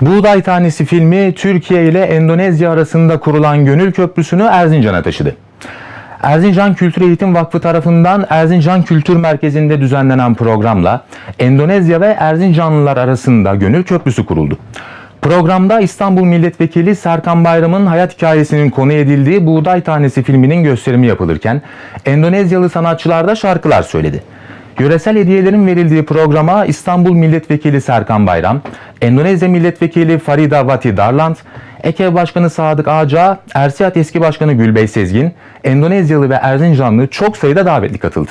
Buğday Tanesi filmi Türkiye ile Endonezya arasında kurulan gönül köprüsünü Erzincan'a taşıdı. Erzincan Kültür Eğitim Vakfı tarafından Erzincan Kültür Merkezi'nde düzenlenen programla Endonezya ve Erzincanlılar arasında gönül köprüsü kuruldu. Programda İstanbul Milletvekili Serkan Bayram'ın hayat hikayesinin konu edildiği Buğday Tanesi filminin gösterimi yapılırken Endonezyalı sanatçılar da şarkılar söyledi. Yöresel hediyelerin verildiği programa İstanbul Milletvekili Serkan Bayram, Endonezya Milletvekili Farida Vati Darlant, EKEV Başkanı Sadık Ağca, Ersiyat Eski Başkanı Gülbey Sezgin, Endonezyalı ve Erzincanlı çok sayıda davetli katıldı.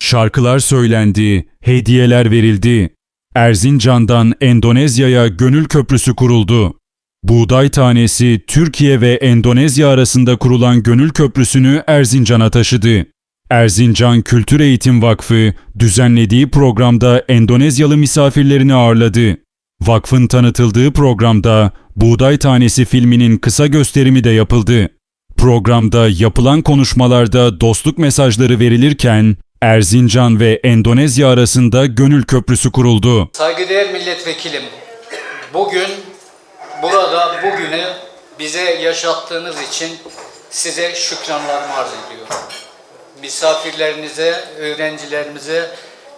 Şarkılar söylendi, hediyeler verildi. Erzincan'dan Endonezya'ya gönül köprüsü kuruldu. Buğday tanesi Türkiye ve Endonezya arasında kurulan gönül köprüsünü Erzincan'a taşıdı. Erzincan Kültür Eğitim Vakfı düzenlediği programda Endonezyalı misafirlerini ağırladı. Vakfın tanıtıldığı programda Buğday Tanesi filminin kısa gösterimi de yapıldı. Programda yapılan konuşmalarda dostluk mesajları verilirken Erzincan ve Endonezya arasında gönül köprüsü kuruldu. Saygıdeğer milletvekilim, bugün burada bugünü bize yaşattığınız için size şükranlarımı arz ediyorum. Misafirlerinize, öğrencilerimize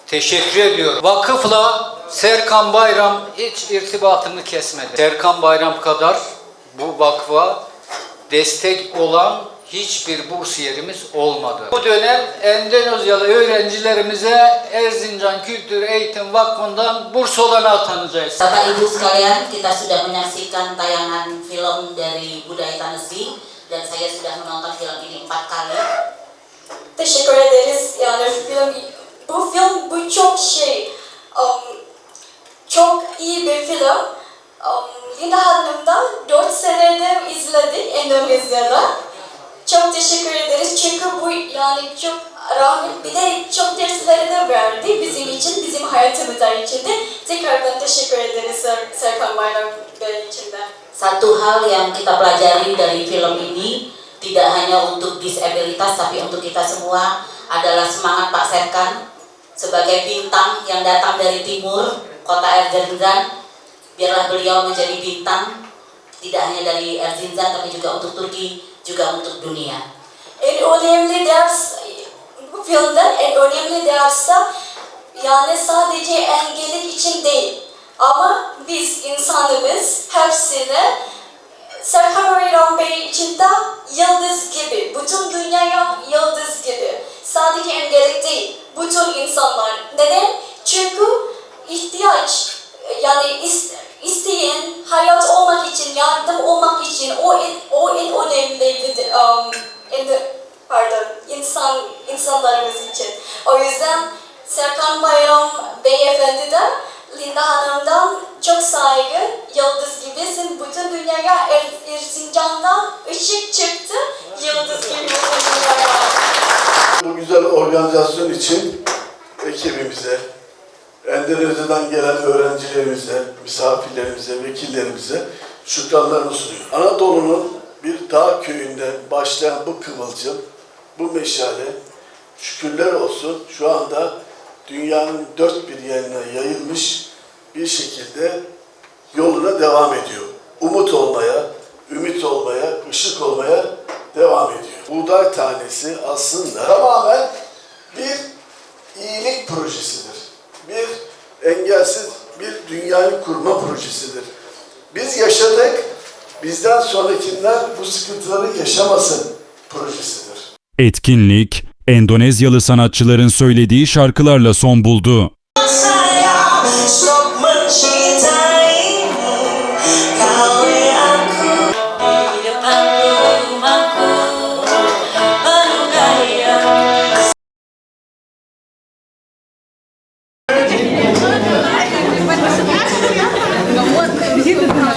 teşekkür ediyorum. Vakıfla Serkan Bayram hiç irtibatını kesmedi. Serkan Bayram kadar bu vakfa destek olan hiçbir bursiyerimiz olmadı. Bu dönem Endonezyalı öğrencilerimize Erzincan Kültür Eğitim Vakfı'ndan burs olanağı atanacağız. Bapak Ibu sekalian, kita sudah menyaksikan tayangan film dari Budaya Tanesi dan saya sudah menonton film ini empat kali. Teşekkür ederiz. Yani film, bu film bu çok şey, um, çok iyi bir film. Um, Linda Hanım da 4 senede izledik Endonezya'da. Teşekkür ederiz çünkü bu yani çok rahmet de çok dersleri de verdi bizim için, bizim hayatımızda için de. Tekrardan teşekkür ederiz Ser- Serkan Bayram Bey için de. Satu hal yang kita pelajari dari film ini tidak hanya untuk disabilitas tapi untuk kita semua adalah semangat Pak Serkan sebagai bintang yang datang dari timur kota Erzincan biarlah beliau menjadi bintang tidak hanya dari Erzincan tapi juga untuk Turki juga untuk dunia. En önemli ders bu filmden en önemli ders de yani sadece engellik için değil ama biz insanımız hepsine Serkan Bey için de yıldız gibi, bütün dünyaya yıldız gibi. Sadece engellik değil, bütün insanlar. Neden? Çünkü ihtiyaç, yani is- isteyen, hayat olmak için, yardım olmak için o en, o en önemli um, en de- pardon, insan, insanlarımız için. O yüzden Serkan Bayram Beyefendi de Linda Hanım'dan çok saygı, yıldız gibisin. Bütün dünyaya er, Erzincan'dan ışık çıktı, yıldız gibi bütün dünyaya. Bu güzel organizasyon için ekibimize, Endonezya'dan gelen öğrencilerimize, misafirlerimize, vekillerimize şükranlarımı sunuyorum. Anadolu'nun bir dağ köyünden başlayan bu kıvılcım, bu meşale şükürler olsun şu anda dünyanın dört bir yerine yayılmış bir şekilde yoluna devam ediyor. Umut olmaya, ümit olmaya, ışık olmaya devam ediyor. Buğday tanesi aslında tamamen bir iyilik projesidir. Bir engelsiz bir dünyayı kurma projesidir. Biz yaşadık, bizden sonrakiler bu sıkıntıları yaşamasın projesidir. Etkinlik Endonezyalı sanatçıların söylediği şarkılarla son buldu.